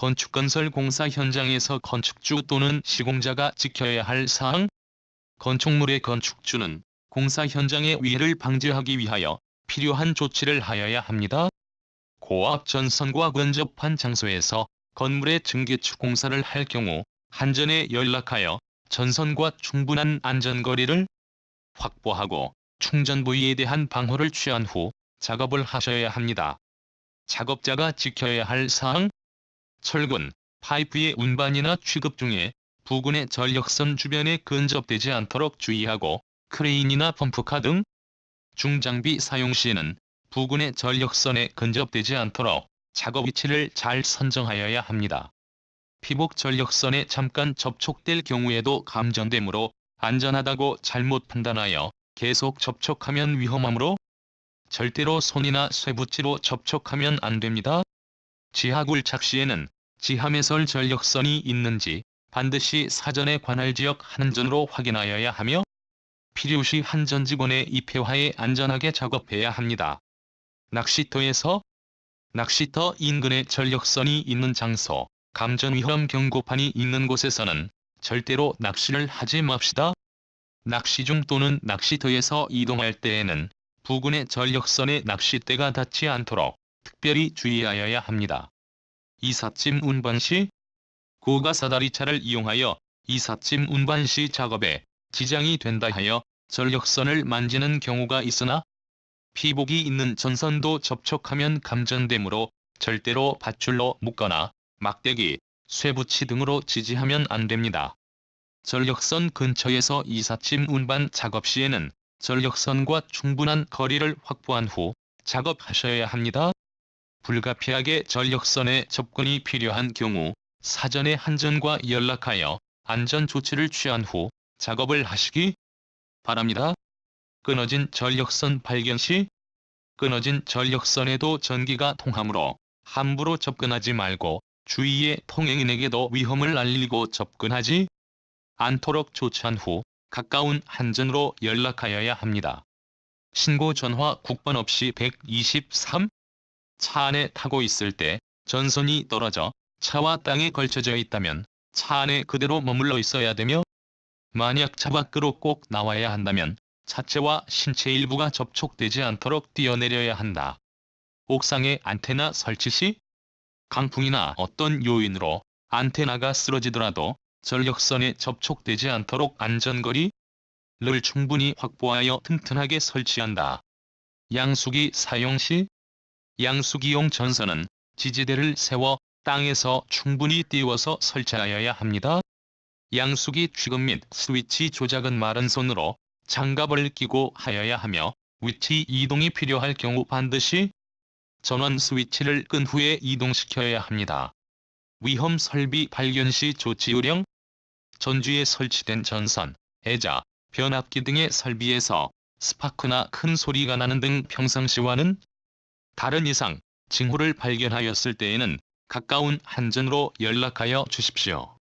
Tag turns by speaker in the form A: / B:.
A: 건축건설 공사 현장에서 건축주 또는 시공자가 지켜야 할 사항 건축물의 건축주는 공사 현장의 위해를 방지하기 위하여 필요한 조치를 하여야 합니다. 고압 전선과 근접한 장소에서 건물의 증개축 공사를 할 경우 한전에 연락하여 전선과 충분한 안전거리를 확보하고 충전 부위에 대한 방호를 취한 후 작업을 하셔야 합니다. 작업자가 지켜야 할 사항 철근, 파이프의 운반이나 취급 중에 부근의 전력선 주변에 근접되지 않도록 주의하고 크레인이나 펌프카 등 중장비 사용 시에는 부근의 전력선에 근접되지 않도록 작업 위치를 잘 선정하여야 합니다. 피복 전력선에 잠깐 접촉될 경우에도 감전되므로 안전하다고 잘못 판단하여 계속 접촉하면 위험하므로 절대로 손이나 쇠붙이로 접촉하면 안 됩니다. 지하굴 착시에는 지하매설 전력선이 있는지 반드시 사전에 관할 지역 한전으로 확인하여야 하며 필요시 한전 직원의 입회하에 안전하게 작업해야 합니다. 낚시터에서 낚시터 인근에 전력선이 있는 장소, 감전 위험 경고판이 있는 곳에서는 절대로 낚시를 하지 맙시다. 낚시 중 또는 낚시터에서 이동할 때에는 부근의 전력선에 낚싯대가 닿지 않도록 특별히 주의하여야 합니다. 이삿짐 운반 시 고가 사다리차를 이용하여 이삿짐 운반 시 작업에 지장이 된다 하여 전력선을 만지는 경우가 있으나 피복이 있는 전선도 접촉하면 감전되므로 절대로 밧줄로 묶거나 막대기, 쇠붙이 등으로 지지하면 안 됩니다. 전력선 근처에서 이삿짐 운반 작업 시에는 전력선과 충분한 거리를 확보한 후 작업하셔야 합니다. 불가피하게 전력선에 접근이 필요한 경우 사전에 한전과 연락하여 안전 조치를 취한 후 작업을 하시기 바랍니다. 끊어진 전력선 발견 시 끊어진 전력선에도 전기가 통하므로 함부로 접근하지 말고 주위의 통행인에게도 위험을 알리고 접근하지 않도록 조치한 후 가까운 한전으로 연락하여야 합니다. 신고 전화 국번 없이 123 차 안에 타고 있을 때 전선이 떨어져 차와 땅에 걸쳐져 있다면 차 안에 그대로 머물러 있어야 되며 만약 차 밖으로 꼭 나와야 한다면 차체와 신체 일부가 접촉되지 않도록 뛰어내려야 한다. 옥상에 안테나 설치 시 강풍이나 어떤 요인으로 안테나가 쓰러지더라도 전력선에 접촉되지 않도록 안전거리를 충분히 확보하여 튼튼하게 설치한다. 양수기 사용 시 양수기용 전선은 지지대를 세워 땅에서 충분히 띄워서 설치하여야 합니다. 양수기 취급 및 스위치 조작은 마른 손으로 장갑을 끼고 하여야 하며 위치 이동이 필요할 경우 반드시 전원 스위치를 끈 후에 이동시켜야 합니다. 위험 설비 발견 시 조치 요령 전주에 설치된 전선, 애자, 변압기 등의 설비에서 스파크나 큰 소리가 나는 등 평상시와는 다른 이상 징후를 발견하였을 때에는 가까운 한전으로 연락하여 주십시오.